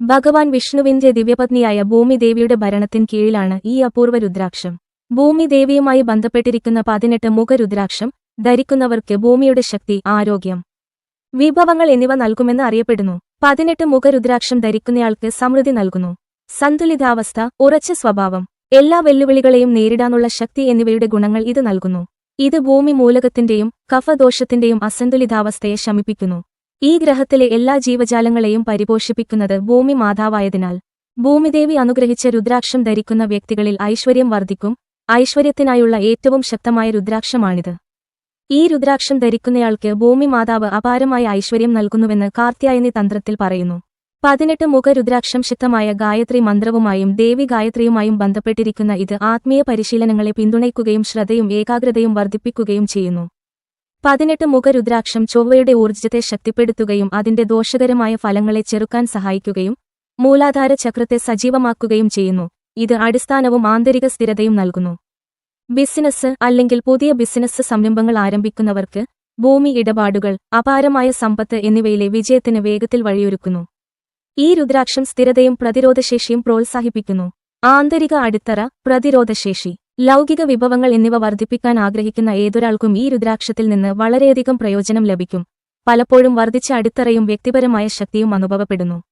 ഭഗവാൻ വിഷ്ണുവിന്റെ ദിവ്യപത്നിയായ ഭൂമിദേവിയുടെ ഭരണത്തിൻ കീഴിലാണ് ഈ അപൂർവ രുദ്രാക്ഷം. ഭൂമിദേവിയുമായി ബന്ധപ്പെട്ടിരിക്കുന്ന പതിനെട്ട് മുഖരുദ്രാക്ഷം ധരിക്കുന്നവർക്ക് ഭൂമിയുടെ ശക്തി ആരോഗ്യം വിഭവങ്ങൾ എന്നിവ നൽകുമെന്ന് അറിയപ്പെടുന്നു. പതിനെട്ട് മുഖരുദ്രാക്ഷം ധരിക്കുന്നയാൾക്ക് സമൃദ്ധി നൽകുന്നു. സന്തുലിതാവസ്ഥ ഉറച്ച സ്വഭാവം എല്ലാ വെല്ലുവിളികളെയും നേരിടാനുള്ള ശക്തി എന്നിവയുടെ ഗുണങ്ങൾ ഇത് നൽകുന്നു. ഇത് ഭൂമി മൂലകത്തിന്റെയും കഫദോഷത്തിന്റെയും അസന്തുലിതാവസ്ഥയെ ശമിപ്പിക്കുന്നു. ഈ ഗ്രഹത്തിലെ എല്ലാ ജീവജാലങ്ങളെയും പരിപോഷിപ്പിക്കുന്നത് ഭൂമി മാതാവായതിനാൽ. ഭൂമിദേവി അനുഗ്രഹിച്ച രുദ്രാക്ഷം ധരിക്കുന്ന വ്യക്തികളിൽ ഐശ്വര്യം വർദ്ധിക്കും. ഐശ്വര്യത്തിനായുള്ള ഏറ്റവും ശക്തമായ രുദ്രാക്ഷമാണിത്. ഈ രുദ്രാക്ഷം ധരിക്കുന്നയാൾക്ക് ഭൂമി മാതാവ് അപാരമായ ഐശ്വര്യം നൽകുന്നുവെന്ന് കാർത്യായനി തന്ത്രത്തിൽ പറയുന്നു. പതിനെട്ട് മുഖ രുദ്രാക്ഷം ശക്തമായ ഗായത്രി മന്ത്രവുമായും ദേവി ഗായത്രിയുമായും ബന്ധപ്പെട്ടിരിക്കുന്ന ഇത് ആത്മീയ പരിശീലനങ്ങളെ പിന്തുണയ്ക്കുകയും ശ്രദ്ധയും ഏകാഗ്രതയും വർദ്ധിപ്പിക്കുകയും ചെയ്യുന്നു. പതിനെട്ട് മുഖ രുദ്രാക്ഷം ചൊവ്വയുടെ ഊർജത്തെ ശക്തിപ്പെടുത്തുകയും അതിന്റെ ദോഷകരമായ ഫലങ്ങളെ ചെറുക്കാൻ സഹായിക്കുകയും മൂലാധാര ചക്രത്തെ സജീവമാക്കുകയും ചെയ്യുന്നു. ഇത് അടിസ്ഥാനവും ആന്തരിക സ്ഥിരതയും നൽകുന്നു. ബിസിനസ് അല്ലെങ്കിൽ പുതിയ ബിസിനസ് സംരംഭങ്ങൾ ആരംഭിക്കുന്നവർക്ക് ഭൂമി ഇടപാടുകൾ അപാരമായ സമ്പത്ത് എന്നിവയിലെ വിജയത്തിന് വേഗത്തിൽ വഴിയൊരുക്കുന്നു. ഈ രുദ്രാക്ഷം സ്ഥിരതയും പ്രതിരോധശേഷിയും പ്രോത്സാഹിപ്പിക്കുന്നു. ആന്തരിക അടിത്തറ പ്രതിരോധശേഷി. ലൗകിക വിഭവങ്ങൾ എന്നിവ വർദ്ധിപ്പിക്കാൻ ആഗ്രഹിക്കുന്ന ഏതൊരാൾക്കും ഈ രുദ്രാക്ഷത്തിൽ നിന്ന് വളരെയധികം പ്രയോജനം ലഭിക്കും. പലപ്പോഴും വർദ്ധിച്ച അടിത്തറയും വ്യക്തിപരമായ ശക്തിയും അനുഭവപ്പെടുന്നു.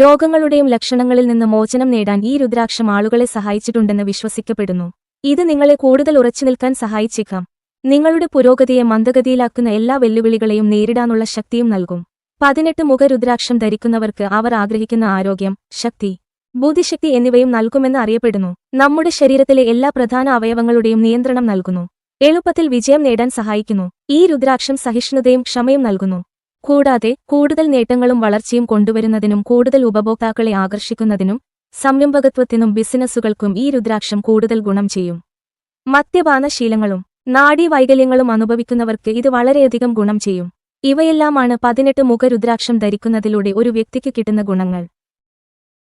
രോഗങ്ങളുടെയും ലക്ഷണങ്ങളിൽ നിന്ന് മോചനം നേടാൻ ഈ രുദ്രാക്ഷം ആളുകളെ സഹായിച്ചിട്ടുണ്ടെന്ന് വിശ്വസിക്കപ്പെടുന്നു. ഇത് നിങ്ങളെ കൂടുതൽ ഉറച്ചു നിൽക്കാൻ സഹായിച്ചേക്കാം. നിങ്ങളുടെ പുരോഗതിയെ മന്ദഗതിയിലാക്കുന്ന എല്ലാ വെല്ലുവിളികളെയും നേരിടാനുള്ള ശക്തിയും നൽകും. പതിനെട്ട് മുഖ രുദ്രാക്ഷം ധരിക്കുന്നവർക്ക് അവർ ആഗ്രഹിക്കുന്ന ആരോഗ്യം ശക്തി ബുദ്ധിശക്തി എന്നിവയും നൽകുമെന്ന് അറിയപ്പെടുന്നു. നമ്മുടെ ശരീരത്തിലെ എല്ലാ പ്രധാന അവയവങ്ങളുടെയും നിയന്ത്രണം നൽകുന്നു. എളുപ്പത്തിൽ വിജയം നേടാൻ സഹായിക്കുന്നു. ഈ രുദ്രാക്ഷം സഹിഷ്ണുതയും ക്ഷമയും നൽകുന്നു. കൂടാതെ കൂടുതൽ നേട്ടങ്ങളും വളർച്ചയും കൊണ്ടുവരുന്നതിനും കൂടുതൽ ഉപഭോക്താക്കളെ ആകർഷിക്കുന്നതിനും സംരംഭകത്വത്തിനും ബിസിനസ്സുകൾക്കും ഈ രുദ്രാക്ഷം കൂടുതൽ ഗുണം ചെയ്യും. മദ്യപാന ശീലങ്ങളും നാഡീവൈകല്യങ്ങളും അനുഭവിക്കുന്നവർക്ക് ഇത് വളരെയധികം ഗുണം ചെയ്യും. ഇവയെല്ലാമാണ് പതിനെട്ട് മുഖ രുദ്രാക്ഷം ധരിക്കുന്നതിലൂടെ ഒരു വ്യക്തിക്ക് കിട്ടുന്ന ഗുണങ്ങൾ.